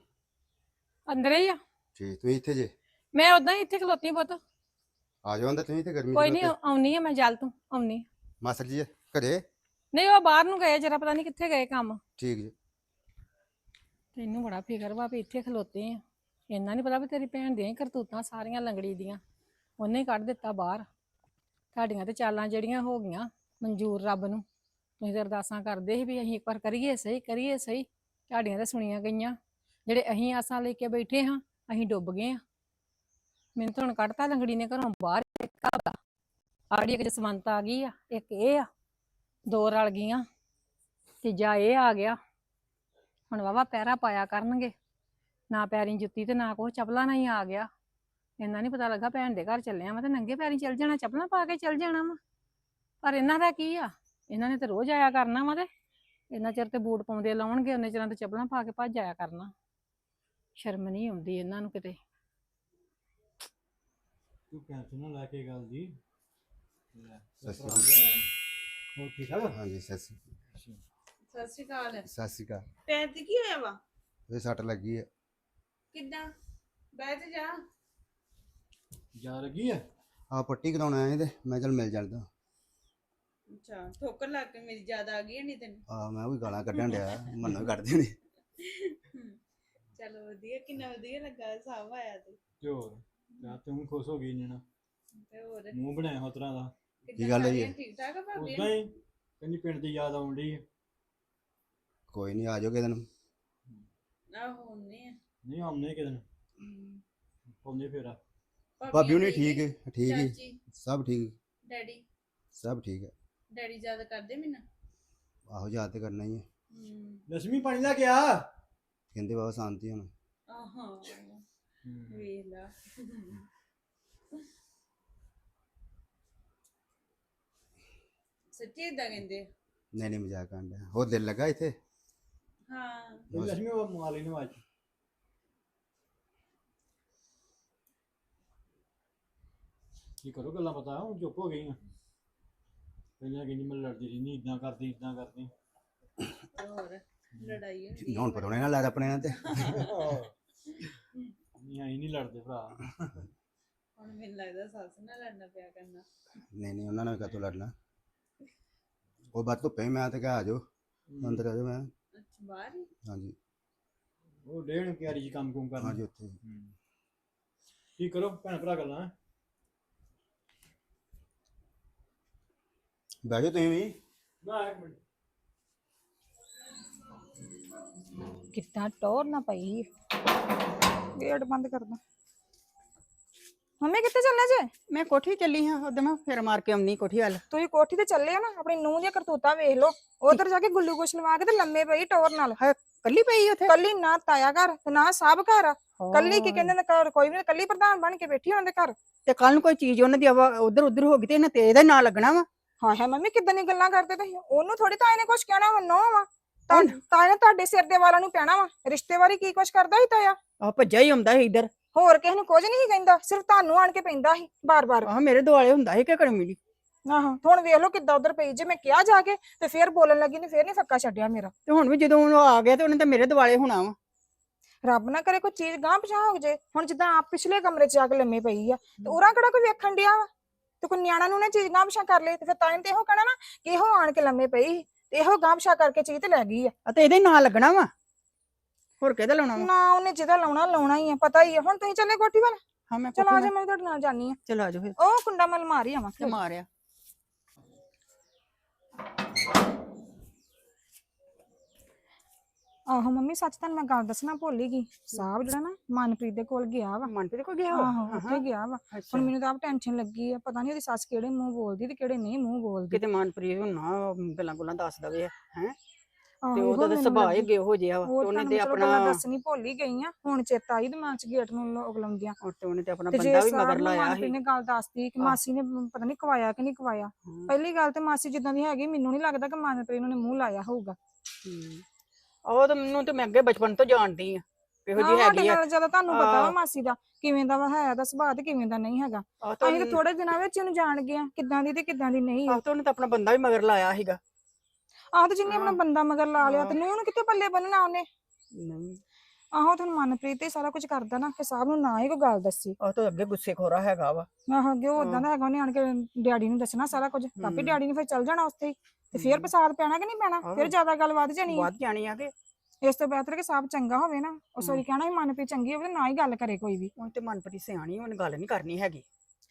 ਅੰਦਰ ਹੀ ਆ। ਠੀਕ ਤੁਸੀਂ ਇੱਥੇ ਜੇ? ਮੈਂ ਉਦਾਂ ਹੀ ਇੱਥੇ ਖਲੋਤੀ ਪੁੱਤ। ਆ ਜਾਓ ਅੰਦਰ ਤੁਸੀਂ ਤੇ ਗਰਮੀ ਕੋਈ ਨਹੀਂ। ਆਉਣੀ ਆ ਮੈਂ ਜਲ ਤੂੰ ਆਉਣੀ ਮਾਸਟਰ ਜੀ ਘਰੇ? ਨਹੀਂ ਉਹ ਬਾਹਰ ਨੂੰ ਗਏ ਜਰਾ ਪਤਾ ਨਹੀਂ ਕਿੱਥੇ ਗਏ ਕੰਮ। ਠੀਕ ਜੀ। ਤੈਨੂੰ ਬੜਾ ਫਿਕਰ ਵਾ ਵੀ ਇੱਥੇ ਖਲੋਤੇ ਆ। ਇੰਨਾ ਨਹੀਂ ਪਤਾ ਵੀ ਤੇਰੀ ਭੈਣ ਦੀਆਂ ਹੀ ਕਰਤੂਤਾਂ ਸਾਰੀਆਂ ਲੰਗੜੀ ਦੀਆਂ। ਉਹਨੇ ਹੀ ਕੱਢ ਦਿੱਤਾ ਬਾਹਰ। ਤੁਹਾਡੀਆਂ ਤੇ ਚਾਲਾਂ ਜਿਹੜੀਆਂ ਹੋ ਗਈਆਂ ਮਨਜ਼ੂਰ ਰੱਬ ਨੂੰ। ਤੁਸੀਂ ਤਾਂ ਅਰਦਾਸਾਂ ਕਰਦੇ ਸੀ ਵੀ ਅਸੀਂ ਇੱਕ ਵਾਰ ਕਰੀਏ ਸਹੀ ਕਰੀਏ ਸਹੀ। ਤੁਹਾਡੀਆਂ ਤਾਂ ਸੁਣੀਆਂ ਗਈਆਂ। ਜਿਹੜੇ ਅਸੀਂ ਆਸਾਂ ਲੈ ਕੇ ਬੈਠੇ ਹਾਂ ਅਸੀਂ ਡੁੱਬ ਗਏ ਆ ਮੈਨੂੰ ਤਾਂ ਹੁਣ ਕੱਢਤਾ ਲੰਗੜੀ ਨੇ ਘਰੋਂ ਬਾਹਰ ਇੱਕ ਆੜੀ ਇੱਕ ਜਸਵੰਤ ਆ ਗਈ ਆ, ਇੱਕ ਇਹ ਆ, ਦੋ ਰਲ ਗਈਆਂ, ਤੀਜਾ ਇਹ ਆ ਗਿਆ। ਹੁਣ ਵਾਵਾ ਪੈਰਾ ਪਾਇਆ ਕਰਨਗੇ, ਨਾ ਪੈਰੀ ਜੁੱਤੀ ਤੇ ਨਾ ਕੋਈ ਚਪਲਾ ਹੀ ਆ ਗਿਆ। ਇਹਨਾਂ ਨਹੀਂ ਪਤਾ ਲੱਗਾ ਭੈਣ ਦੇ ਘਰ ਚੱਲਿਆ ਵਾ ਤੇ ਨੰਗੇ ਪੈਰੀ ਚੱਲ ਜਾਣਾ, ਚਪਲਾਂ ਪਾ ਕੇ ਚੱਲ ਜਾਣਾ ਵਾ। ਪਰ ਇਹਨਾਂ ਦਾ ਕੀ ਆ? ਇਹਨਾਂ ਨੇ ਤੇ ਰੋਜ਼ ਆਇਆ ਕਰਨਾ ਵਾ ਤੇ ਇਹਨਾਂ ਚਿਰ ਤੇ ਬੂਟ ਪਾਉਂਦੇ ਲਾਉਣਗੇ, ਉਹਨੇ ਚਿਰਾਂ ਤੇ ਚਪਲਾਂ ਪਾ ਕੇ ਭੱਜ ਆਇਆ ਕਰਨਾ। ਸ਼ਰਮ ਨਹੀਂ ਆਉਂਦੀ ਇਹਨਾਂ ਨੂੰ ਕਿਤੇ। ਤੂੰ ਟੈਨਸ਼ਨ ਨਾ ਲੈ ਕੇ ਗੱਲ ਦੀ। ਲੈ, ਸਤਿ ਸ਼੍ਰੀ ਅਕਾਲ। ਹੋਰ ਠੀਕ ਠਾਕ ਹਾਂਜੀ ਸਤਿ ਸ਼੍ਰੀ ਅਕਾਲ। ਸਤਿ ਸ਼੍ਰੀ ਅਕਾਲ। ਸਤਿ ਸ਼੍ਰੀ ਅਕਾਲ। ਪੈਰ ਤੇ ਕੀ ਹੋਇਆ ਵਾ? ਇਹ ਸੱਟ ਲੱਗੀ ਹੈ ਕਿੱਦਾਂ? ਤੇ ਜਾ। ਜਾ ਲੱਗੀ ਆ? ਆ ਪੱਟੀ ਕਰਾਉਣ ਆਏ ਤੇ ਮੈਂ ਚਲ ਮਿਲ ਜਾਂਦਾ ਅੱਛਾ ਠੋਕਰ ਲੱਗ ਕੇ ਮੇਰੀ ਯਾਦ ਆ ਗਈ ਨਹੀਂ ਤੈਨੂੰ? ਆ ਮੈਂ ਵੀ ਗਾਲਾਂ ਕੱਢਣ ਡਿਆ ਮੰਨੋ ਕੱਢ ਦੇਣੀ ਚਲੋ ਵਧੀਆ ਕਿੰਨਾ ਵਧੀਆ ਲੱਗਾ ਸਾਹ ਆਇਆ ਤੇ। ਤੇ ਹੋਰ? ਜਾਂ ਤੂੰ ਖੁਸ਼ ਹੋ ਗਈ ਜਣਾ ਤੇ ਹੋਰ? ਮੂੰਹ ਬਣਾਇਆ ਹੋ ਤਰ੍ਹਾਂ ਦਾ। ਕਿੱਦਾਂ ਗੱਲ ਹੋਈ ਸਾਰੀਆਂ ਹੈ? ਠੀਕ ਠਾਕ ਆ ਭਾਬੀ? ਉਦਾਂ ਹੀ ਕਹਿੰਦੀ ਪਿੰਡ ਦੀ ਯਾਦ ਆਉਣ ਡਈ ਹੈ ਕੋਈ ਨਹੀਂ ਆ ਜਾਓ ਕਿਸੇ ਦਿਨ। ਆਹੋ ਹੁੰਨੇ ਆ। ਨਹੀਂ ਆਉਣੇ ਕਿਸੇ ਦਿਨ। ਹਮ, ਪਾਉਂਦੇ ਫੇਰਾ ਭਾਬੀ ਹੁਣੀ ਹੋਣੀ ਠੀਕ ਹੈ ਠੀਕ ਹੈ। ਚਾਚੀ। ਸਭ ਠੀਕ। ਡੈਡੀ। ਸਭ ਠੀਕ ਹੈ ਡੈਡੀ ਯਾਦ ਕਰਦੇ ਮੈਨੂੰ? ਆਹੋ ਯਾਦ ਤੇ ਕਰਨਾ ਹੀ ਹੈ ਹਮ, ਲక్ష్ਮੀ ਪਾਣੀ ਲੈ ਕੇ ਆ। ਕਹਿੰਦੇ ਬਾਬਾ ਸ਼ਾਂਤੀ ਹੁਣ। ਆਹਾਂ। ਲਾ ਸੱਚੀ ਏਦਾਂ ਕਹਿੰਦੇ ਆ? ਨਹੀਂ ਨਹੀਂ ਮਜ਼ਾਕ ਕਰਨ ਡਿਆ ਹੋਰ ਦਿਲ ਲੱਗਾ ਇੱਥੇ ਹਾਂ ਲక్ష్ਮੀ ਉਹ ਮਾਲੀ ਨੂੰ ਅੱਜ ਕੀ ਕਰੋ ਗੱਲਾਂ ਪਤਾ ਹੁਣ ਚੁੱਪ ਹੋ ਗਈ ਆ ਪਹਿਲਾਂ ਕਹਿੰਦੀ ਮੈਂ ਲੜਦੀ ਰਹਿੰਦੀ ਇਦਾਂ ਕਰਦੀ ਇਦਾਂ ਕਰਦੀ ਹੋਰ ਲੜਾਈ ਹੁੰਦੀ ਹੁਣ ਪਰੋਣੇ ਨਾਲ ਲੜ ਆਪਣੇ ਨਾਲ ਤੇ ਨਹੀਂ ਆਈ ਨਹੀਂ ਲੜਦੇ ਭਰਾ। ਹੁਣ ਮੈਨੂੰ ਲੱਗਦਾ ਸੱਸ ਨਾਲ ਲੜਨਾ ਪਿਆ ਕਰਨਾ। ਨਹੀਂ ਨਹੀਂ ਉਹਨਾਂ ਨਾਲ ਕਾਤੋਂ ਲੜਨਾ? ਉਹ ਬਾਤ ਤੋਂ ਪਈ ਮੈਂ ਤੇ ਕਿਹਾ ਆ ਜਾਓ। ਅੰਦਰ ਆ ਜਾਓ ਮੈਂ। ਅੱਛਾ ਬਾਹਰ ਹੀ? ਹਾਂਜੀ। ਉਹ ਡੇਣ ਕਿਆਰੀ ਜੀ ਕੰਮ ਕੁਮ ਕਰਨਾ। ਹਾਂਜੀ ਉੱਥੇ। ਕੀ ਕਰੋ ਭੈਣ ਭਰਾ ਗੱਲਾਂ। ਹੈਂ? ਬਹਿ ਜਾਓ ਤੁਸੀਂ ਵੀ। ਨਾ ਇੱਕ ਮਿੰਟ। ਕਿੱਦਾਂ ਟੋਰ ਨਾ ਪਈ। ਗੇਟ ਬੰਦ ਕਰਦਾ ਮੰਮੀ ਕਿੱਥੇ ਚੱਲੇ ਜੇ? ਮੈਂ ਕੋਠੀ ਚੱਲੀ ਹਾਂ ਉਦੋਂ ਮੈਂ ਫਿਰ ਮਾਰ ਕੇ ਆਉਣੀ ਕੋਠੀ ਵੱਲ। ਤੁਸੀਂ ਕੋਠੀ ਤੇ ਚੱਲੇ ਹੋ ਨਾ ਆਪਣੀ ਨੂੰਹ ਦੀਆਂ ਕਰਤੂਤਾਂ ਵੇਖ ਲਓ। ਉਧਰ ਜਾ ਕੇ ਗੁੱਲੂ ਕੁਛ ਲਵਾ ਕੇ ਤੇ ਲੰਮੇ ਪਈ ਟੋਰ ਨਾਲ। ਕੱਲੀ ਪਈ ਉੱਥੇ? ਕੱਲੀ ਨਾ ਤਾਇਆ ਘਰ ਤੇ ਨਾ ਸਭ ਘਰ। ਆ। ਕੱਲੀ ਕੀ ਕਹਿੰਦੇ ਨੇ ਘਰ ਕੋਈ ਵੀ ਨੀ, ਕੱਲੀ ਪ੍ਰਧਾਨ ਬਣ ਕੇ ਬੈਠੀ ਉਹਨਾਂ ਦੇ ਘਰ। ਤੇ ਕੱਲ ਨੂੰ ਕੋਈ ਚੀਜ਼ ਉਹਨਾਂ ਦੀ ਉਧਰ ਉਧਰ ਹੋ ਗਈ ਤੇ ਇਹਨੇ ਤੇ ਇਹਦਾ ਨਾਂ ਲੱਗਣਾ ਵਾ। ਹਾਂ ਹੈ ਮੰਮੀ ਕਿੱਦਾਂ ਦੀ ਗੱਲਾਂ ਕਰਦੇ ਤੁਸੀਂ? ਉਹਨੂੰ ਥੋੜੀ ਤਾਏ ਨੇ ਕੁਛ ਕਹਿਣਾ ਵਾ ਨੋ ਵਾ। ਤਾਂ ਤਾਏ ਨੇ ਤੁਹਾਡੇ ਸਿਰ ਦੇ ਵਾਲਾਂ ਨੂੰ ਪੈਣਾ ਵਾ। ਰਿਸ਼ਤੇਵਾਰੀ ਕੀ ਕੁਛ ਕਰਦਾ ਸੀ ਤਾਇਆ? ਆ ਭੱਜਾ ਹੀ ਆਉਂਦਾ ਸੀ ਇੱਧਰ। ਹੋਰ ਕਿਸੇ ਨੂੰ ਕੁਝ ਨਹੀਂ ਕਹਿੰਦਾ। ਸਿਰਫ ਤੁਹਾਨੂੰ ਆਣ ਕੇ ਪੈਂਦਾ ਸੀ ਬਾਰ-ਬਾਰ। ਆਹ ਮੇਰੇ ਦੁਆਲੇ ਹੁੰਦਾ ਸੀ ਕਿ ਕੜਮੀ ਦੀ ਆਹੋ ਹੁਣ ਵੇਖ ਲਓ ਕਿੱਦਾਂ ਉਧਰ ਪਈ। ਜੇ ਮੈਂ ਕਿਹਾ ਜਾ ਕੇ ਤੇ ਫੇਰ ਬੋਲਣ ਲੱਗੀ ਨੇ ਫੇਰ ਨਹੀਂ ਫੱਕਾ ਛੱਡਿਆ ਮੇਰਾ। ਤੇ ਹੁਣ ਵੀ ਜਦੋਂ ਉਹ ਆ ਗਿਆ ਤੇ ਉਹਨੇ ਤਾਂ ਮੇਰੇ ਦੁਆਲੇ ਹੋਣਾ ਵਾ। ਰੱਬ ਨਾ ਕਰੇ ਕੋਈ ਚੀਜ਼ ਗਾਂ ਪਛਾਹ ਹੋ ਜੇ। ਹੁਣ ਜਿੱਦਾਂ ਆਪ ਪਿਛਲੇ ਕਮਰੇ 'ਚ ਜਾ ਕੇ ਲੰਮੇ ਪਈ ਆ ਤੇ ਉਰਾਂ ਕਿਹੜਾ ਕੋਈ ਵੇਖਣ ਡਿਆ ਵਾ? ਤੇ ਕੋਈ ਨਿਆਣਾ ਨੂੰ ਨਾ ਚੀਜ਼ ਗਾਂ ਪਛਾਹ ਕਰ ਲੇ ਤੇ ਫਿਰ ਤਾਂ ਇਹਨੇ ਤੇ ਇਹੋ ਕਹਿਣਾ ਨਾ ਕਿ ਇਹੋ ਆਣ ਕੇ ਲੰਮੇ ਪਈ ਸੀ। ਤੇ ਇਹੋ ਗਾਂ ਪਛਾਹ ਕਰਕੇ ਚੀਜ਼ ਤੇ ਲੈ ਗਈ ਆ। ਤੇ ਇਹਦਾ ਹੀ ਨਾਂ ਲੱਗਣਾ ਵਾ। ਹੋਰ ਕਿਹਦਾ ਲਾਉਣਾ ਵਾ? ਨਾ ਉਹਨੇ ਜਿਹਦਾ ਲਾਉਣਾ ਲਾਉਣਾ ਹੀ ਆ ਪਤਾ ਹੀ ਆ। ਹੁਣ ਤੁਸੀਂ ਚੱਲੇ ਕੋਠੀ ਵੱਲ? ਹਾਂ ਮੈਂ ਚਲ ਆ ਜਾ ਮੈਂ ਤੁਹਾਡੇ ਨਾਲ ਜਾਨੀ ਆ। ਚਲ ਆ ਜਾਓ ਫਿਰ। ਉਹ ਕੁੰਡਾ ਮੈਂ ਮਾਰੀ ਆਵਾਂ। ਤੇ ਮਾਰਿਆ। ਆਹੋ ਮੰਮੀ ਸੱਚ ਤੁਹਾਨੂੰ ਮੈਂ ਗੱਲ ਦੱਸਣਾ ਭੁੱਲ ਹੀ ਗਈ। ਸਾਹਿਬ ਜਿਹੜਾ ਨਾ ਮਨਪ੍ਰੀਤ ਦੇ ਕੋਲ ਗਿਆ ਵਾ। ਮਨਪ੍ਰੀਤ ਕੋ ਗਿਆ ਵਾ? ਆਹੋ ਹਾਂ, ਉੱਥੇ ਗਿਆ ਵਾ। ਹੁਣ ਮੈਨੂੰ ਤਾਂ ਆਪ ਟੈਨਸ਼ਨ ਲੱਗੀ ਆ ਪਤਾ ਨਹੀਂ ਉਹਦੀ ਸੱਸ ਕਿਹੜੇ ਮੂੰਹ ਬੋਲਦੀ ਤੇ ਕਿਹੜੇ ਨਹੀਂ ਮੂੰਹ ਬੋਲਦੀ। ਕਿਤੇ ਮਨਪ੍ਰੀਤ ਨੂੰ ਨਾ ਗੱਲਾਂ ਗੁੱਲਾਂ ਦੱਸ ਦਵੇ ਹੈ? ਆਹੋ, ਤੇ ਉਹਦਾ ਤਾਂ ਮੈਨੂੰ ਸੁਭਾਅ ਹੀ ਲੱਗੀ। ਅੱਗੇ ਹੋ ਜਿਆ ਵਾ ਤੇ ਉਹ ਉਹਨੇ ਤੁਹਾਨੂੰ ਤੇ ਚਲੋ ਗੱਲਾਂ ਆਪਣਾ ਦੱਸਣੀ ਭੁੱਲ ਹੀ ਗਈ ਆ। ਹੁਣ ਚੇਤਾ ਆਈ ਦਿਮਾਗ 'ਚ ਗੇਟ ਨੂੰ ਲੋਕ ਲਾਉਂਦਿਆਂ ਉਹ ਤੇ ਉਹਨੇ ਤੇ ਆਪਣਾ ਤੇ ਜੇ ਬੰਦਾ ਵੀ ਸਾਹਿਬ ਮਗਰ ਨੂੰ ਲਾਇਆ ਮਨਪ੍ਰੀਤ ਸੀ। ਨੇ ਗੱਲ ਦੱਸਦੀ ਕਿ ਆਹ। ਮਾਸੀ ਨੇ ਪਤਾ ਨਹੀਂ ਕਵਾਇਆ ਕਿ ਨਹੀਂ ਕਵਾਇਆ ਪਹਿਲੀ ਗੱਲ ਤੇ ਮਾਸੀ ਜਿੱਦਾਂ ਦੀ ਹੈਗੀ ਮੈਨੂੰ ਨਹੀਂ ਲੱਗਦਾ ਕਿ ਮਨਪ੍ਰੀਤ ਨੇ ਮੂੰਹ ਲਾਇਆ ਹੋਊਗਾ। ਉਹ ਤਾਂ ਮੈਨੂੰ ਤੇ ਮੈਂ ਅੱਗੇ ਬਚਪਨ ਤੋਂ ਜਾਣਦੀ ਆ ਇਹੋ ਜੀ ਹੈਗੀ ਆ ਜ਼ਿਆਦਾ ਤੁਹਾਨੂੰ ਪਤਾ ਵਾ। ਮਾਸੀ ਦਾ ਕਿਵੇਂ ਦਾ ਵਾ ਹੈ ਦਾ ਸੁਭਾਅ ਤੇ ਕਿਵੇਂ ਦਾ ਨਹੀਂ ਹੈਗਾ ਅਸੀਂ ਤਾਂ ਥੋੜੇ ਦਿਨਾਂ ਵਿੱਚ ਹੀ ਉਹਨੂੰ ਜਾਣ ਗਏ ਆ ਕਿੱਦਾਂ ਦੀ ਤੇ ਕਿੱਦਾਂ ਦੀ ਨਹੀਂ ਆਹ ਤਾਂ ਉਹਨੇ ਤਾਂ ਆਪਣਾ ਬੰਦਾ ਵੀ ਮਗਰ ਲਾਇਆ ਸੀਗਾ ਆਹ ਤੇ ਜਿੰਨੇ ਆਪਣਾ। ਬੰਦਾ ਮਗਰ ਲਾ ਲਿਆ ਤੇ ਹਾਂ। ਨੂੰ ਉਹਨੂੰ ਕਿੱਥੇ ਪੱਲੇ ਬੰਨਣਾ ਉਹਨੇ ਨਹੀਂ ਆਹੋ ਤੁਹਾਨੂੰ ਮਨਪ੍ਰੀਤ ਤੇ ਸਾਰਾ ਕੁਝ ਕਰਦਾ ਨਾ ਕਿ ਸਾਹਿਬ ਨੂੰ ਨਾ ਹੀ ਕੋਈ ਗੱਲ ਦੱਸੀ ਉਹ ਤਾਂ ਅੱਗੇ ਗੁੱਸੇ ਖੋਰਾ ਹੈਗਾ ਵਾ ਆਹੋ ਅੱਗੇ ਉਹ ਹਾਂ। ਓਦਾਂ ਦਾ ਹੈਗਾ ਉਹਨੇ ਆਣ ਕੇ ਡੈਡੀ ਨੂੰ ਦੱਸਣਾ ਸਾਰਾ ਕੁਝ ਤਾਂ ਹਮ। ਡੈਡੀ ਨੇ ਫਿਰ ਚੱਲ ਜਾਣਾ ਉੱਥੇ ਹੀ ਤੇ ਫਿਰ। ਪਸਾਦ ਪੈਣਾ ਕਿ ਨਹੀਂ ਪੈਣਾ ਫਿਰ। ਜ਼ਿਆਦਾ ਗੱਲ ਵੱਧ ਜਾਣੀ। ਬਾਅਦ ਜਾਣੀ ਆ ਕਿ ਇਸ ਤੋਂ ਬਿਹਤਰ ਕਿ ਸਾਹਿਬ ਚੰਗਾ ਹੋਵੇ ਨਾ ਉਹ ਸੋਰੀ ਕਹਿਣਾ ਸੀ ਮਨਪ੍ਰੀਤ ਚੰਗੀ ਹੋਵੇ ਤੇ ਨਾ ਹੀ ਗੱਲ ਕਰੇ ਕੋਈ ਵੀ ਉਹ ਤੇ ਮਨਪ੍ਰੀਤ ਸਿਆਣੀ ਉਹਨੇ ਗੱਲ ਨਹੀਂ ਕਰਨੀ ਹੈਗੀ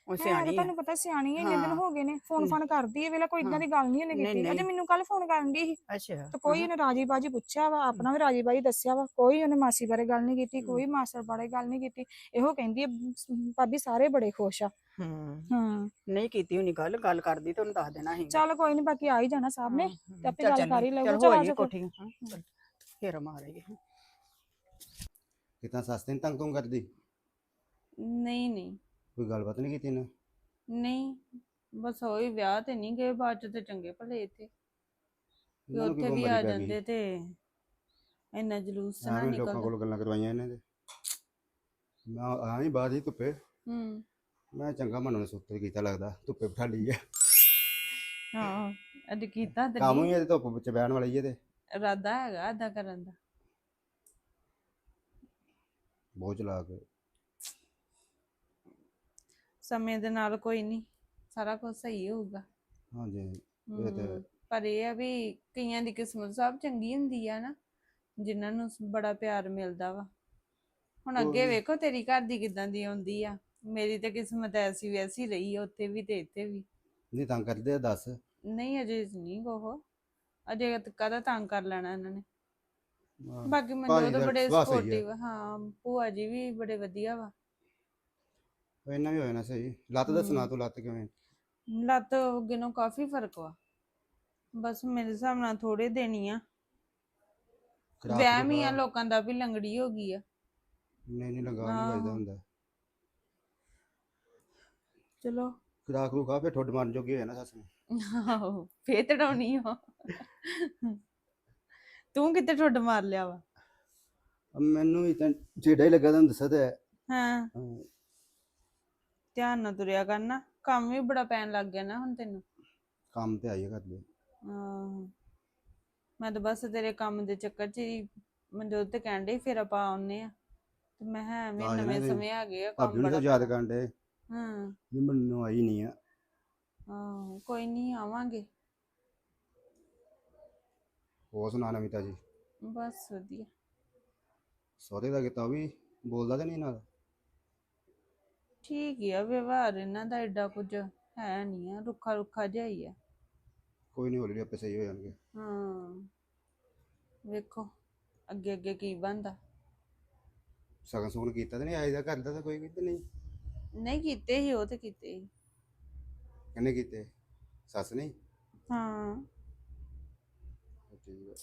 ਉਹ ਹੈ ਤਾਂ ਸਿਆਣੀ ਆ। ਤੁਹਾਨੂੰ ਪਤਾ ਸਿਆਣੀ ਹੈ ਇੰਨੇ ਦਿਨ ਹਾਂ। ਹੋ ਗਏ ਨੇ ਫੋਨ। ਫਾਨ ਕਰਦੀ ਹੈ ਵੇਲੇ ਕੋਈ ਇਦਾਂ ਹਾਂ। ਦੀ ਗੱਲ ਨਹੀਂ ਉਹਨੇ ਕੀਤੀ। ਅਜੇ। ਮੈਨੂੰ ਕੱਲ ਫੋਨ ਕਰਨ ਦੀ ਸੀ। ਅੱਛਾ ਤੇ ਕੋਈ ਉਹਨੇ ਰਾਜੀ ਬਾਜੀ ਪੁੱਛਿਆ ਵਾ ਆਪਣਾ ਵੀ ਰਾਜੀ ਬਾਜੀ ਦੱਸਿਆ ਵਾ ਕੋਈ ਉਹਨੇ ਮਾਸੀ ਬਾਰੇ ਗੱਲ ਨਹੀਂ ਕੀਤੀ ਕੋਈ ਮਾਸੜ ਬਾਰੇ ਗੱਲ ਨਹੀਂ ਕੀਤੀ। ਇਹੋ ਕਹਿੰਦੀ ਹੈ, ਭਾਬੀ ਸਾਰੇ ਬੜੇ ਖੁਸ਼ ਆ। ਹੂੰ। ਹਾਂ। ਨਹੀਂ ਕੀਤੀ ਹੋਣੀ ਗੱਲ ਗੱਲ ਕਰਦੀ ਤੇ ਉਹਨੂੰ ਦੱਸ ਦੇਣਾ ਸੀ। ਚੱਲ ਕੋਈ ਨਹੀਂ ਬਾਕੀ ਆ ਹੀ ਜਾਣਾ ਸਾਹਿਬ ਨੇ ਤੇ ਆਪੇ ਗੱਲ ਕਰ ਹੀ ਲਊਗਾ ਚਲ ਹੋਈ। ਕੋਠੀ। ਹਾਂ ਫੇਰ ਮਾਰੇਗੀ। ਕਿਤਾ ਸਸਤੇ ਤੰਗ ਤੁੰਗ ਕਰਦੀ। ਨਹੀਂ ਨਹੀਂ। ਕੋਈ ਗੱਲਬਾਤ ਨਹੀਂ ਕੀਤੀ ਨੇ? ਨਹੀਂ ਬਸ ਹੋਈ ਵਿਆਹ ਤੇ ਨਹੀਂ ਗਏ ਬਾਅਦ ਚ ਤੇ ਚੰਗੇ ਭਲੇ ਇੱਥੇ। ਵੀ ਉੱਥੇ ਵੀ ਆ? ਜਾਂਦੇ ਤੇ ਇੰਨਾ ਜਲੂਸ ਨਾ ਐਵੇਂ ਲੋਕਾਂ ਨਿਕਲਦਾ। ਕੋਲ ਗੱਲਾਂ ਕਰਵਾਈਆਂ ਇਹਨਾਂ ਦੇ। ਮੈਂ ਆ ਹੀ ਬਾਅਦ ਹੀ ਧੁੱਪੇ। ਹੂੰ। ਮੈਂ ਚੰਗਾ ਮਨ ਨੂੰ ਸੁੱਤੇ ਕੀਤਾ ਲੱਗਦਾ ਧੁੱਪੇ ਬਿਠਾ ਲਈ ਹੈ ਹਾਂ ਅੱਜ ਕੀਤਾ ਤੇ ਕੰਮ ਹੀ ਇਹ ਧੁੱਪ ਵਿੱਚ ਬਹਿਣ ਵਾਲੀ ਹੈ ਤੇ। ਇਰਾਦਾ ਹੈਗਾ ਅਦਾ ਕਰਨ ਦਾ। ਬਹੁਤ ਚਲਾਕ। ਹੈ। ਸਮੇਂ ਦੇ ਨਾਲ ਕੋਈ ਨਹੀਂ ਸਾਰਾ ਕੁਝ ਸਹੀ ਹੋਊਗਾ। ਹਾਂਜੀ ਇਹ ਤੇ ਪਰ ਇਹ ਆ ਵੀ ਕਈਆਂ ਦੀ ਕਿਸਮਤ ਸਭ ਚੰਗੀ ਹੁੰਦੀ ਆ ਨਾ ਜਿਨ੍ਹਾਂ ਨੂੰ ਸ- ਬੜਾ ਪਿਆਰ ਮਿਲਦਾ ਵਾ। ਹੁਣ ਅੱਗੇ ਉਹੀ। ਵੇਖੋ ਤੇਰੀ ਘਰ ਦੀ ਕਿਦਾਂ ਦੀ ਆਉਂਦੀ ਆ। ਮੇਰੀ ਤੇ ਕਿਸਮਤ ਐਸੀ ਵੈਸੀ ਰਹੀ ਆ ਉੱਥੇ ਵੀ ਤੇ ਇੱਥੇ ਵੀ। ਨਹੀਂ ਤੰਗ ਕਰਦੇ ਆ ਦੱਸ। ਨਹੀਂ ਅਜੇ ਨਹੀਂ ਕੋਹ ਅਜੇ ਕਦਾ ਤੰਗ ਕਰ ਲੈਣਾ ਇਹਨਾਂ ਨੇ? ਬਾਕੀ ਭਾਜੀ ਮਨਜੋਤ ਦਾ ਬੜੇ ਸੁਭਾਅ ਸਹੀ ਆ। ਸਪੋਰਟਿਵ ਹਾਂ ਭੂਆ ਜੀ ਵੀ ਬੜੇ ਵਧੀਆ ਵਾ। ਇਹਨਾਂ ਵੀ ਹੋਇਆ ਨਾ ਸਹੀ। ਲੱਤ ਦਾ ਸੁਣਾ ਤੂੰ ਲੱਤ ਕਿਵੇਂ? ਲੱਤ ਅੱਗੇ ਨਾਲੋਂ ਕਾਫੀ ਫ਼ਰਕ ਵਾ। ਬਸ ਮੇਰੇ ਹਿਸਾਬ ਨਾਲ ਥੋੜੇ ਹੀ ਆ। ਵਹਿਮ ਹੀ ਆ ਲੋਕਾਂ ਦਾ ਵੀ ਲੰਗੜੀ ਹੋ ਗਈ ਆ। ਨਹੀਂ ਨਹੀਂ ਲਗਾ ਨਹੀਂ। ਵੱਜਦਾ ਹੁੰਦਾ। ਚਲੋ। ਖੁਰਾਕ ਨੂੰ ਖਾ ਫੇ ਠੁੱਡ ਮਾਰਨ ਜੋਗੀ ਹੋਇਆ ਨਾ ਸੱਸ ਨੂੰ। ਆਹੋ ਫੇਰ ਤੜਾਉਣੀ ਹੋ ਤੂੰ ਕਿੱਥੇ ਠੁੱਡ ਮਾਰ ਲਿਆ ਵਾ? ਮੈਨੂੰ ਵੀ ਤਾਂ ਛੇੜਾ ਹੀ ਲੱਗਾ ਤੁਹਾਨੂੰ ਦੱਸਿਆ ਤਾਂ ਹੈ। ਹਾਂ। ਹਾਂ, ਧਿਆਨ ਨਾਲ ਤੁਰਿਆ ਕਰਨਾ ਕੰਮ ਵੀ ਬੜਾ ਪੈਣ ਲੱਗ ਗਿਆ ਨਾ ਹੁਣ ਤੈਨੂੰ। ਕੰਮ ਤੇ ਆਈਏ ਕਰਦੇ ਆਹੋ। ਮੈਂ ਤਾਂ ਬਸ ਤੇਰੇ ਕੰਮ ਦੇ ਚੱਕਰ 'ਚ ਹੀ ਮਨਜੋਤ ਤੇ ਕਹਿਣ ਡਈ ਫਿਰ ਆਪਾਂ ਆਉਨੇ ਆ। ਤੇ ਮੈਂ ਕਿਹਾ ਐਵੇਂ ਨਵੇਂ ਤੇ ਸਮੇਂ ਆ ਗਏ ਆ ਭਾਬੀ ਕੰਮ ਨੂੰ ਬੜਾ ਤਾਂ ਯਾਦ। ਕਰਨ ਦੇ ਹਾਂ। ਵੀ ਮੈਨੂੰ ਆਈ ਨਹੀਂ ਆ। ਆਹੋ ਕੋਈ ਨਹੀਂ ਆਵਾਂਗੇ। ਹੋਰ ਸੁਣਾ ਨਵੀਤਾ ਜੀ ਬਸ ਵਧੀਆ। ਸਹੁਰੇ ਦਾ ਕੀਤਾ ਉਹ ਵੀ ਬੋਲਦਾ ਤੇ ਨਹੀਂ ਨਾਲ? ਠੀਕ ਹੀ ਆ ਵਿਵਹਾਰ ਇਹਨਾਂ ਦਾ ਐਡਾ ਕੁਝ ਹੈ ਨਹੀਂ ਆ ਰੁੱਖਾ ਰੁੱਖਾ ਜਿਹਾ ਹੀ ਆ। ਕੋਈ ਨਹੀਂ ਹੌਲੀ ਆਪੇ ਸਹੀ ਹੋ ਜਾਣਗੇ। ਹਾਂ ਵੇਖੋ ਅੱਗੇ ਅੱਗੇ ਕੀ ਬਣਦਾ। ਸਗਨ ਸੁਗਨ ਕੀਤਾ ਤੇ ਨਹੀਂ ਆਈ ਦਾ ਕਰਦਾ ਤਾਂ ਕੋਈ ਕਿਤੇ ਨਹੀਂ। ਨਹੀਂ ਕੀਤੇ ਹੀ ਉਹ ਤੇ ਕੀਤੇ ਹੀ। ਕਹਿੰਨੇ ਕੀਤੇ? ਸੱਸ ਨਹੀਂ ਹਾਂ? ਠੀਕ ਆ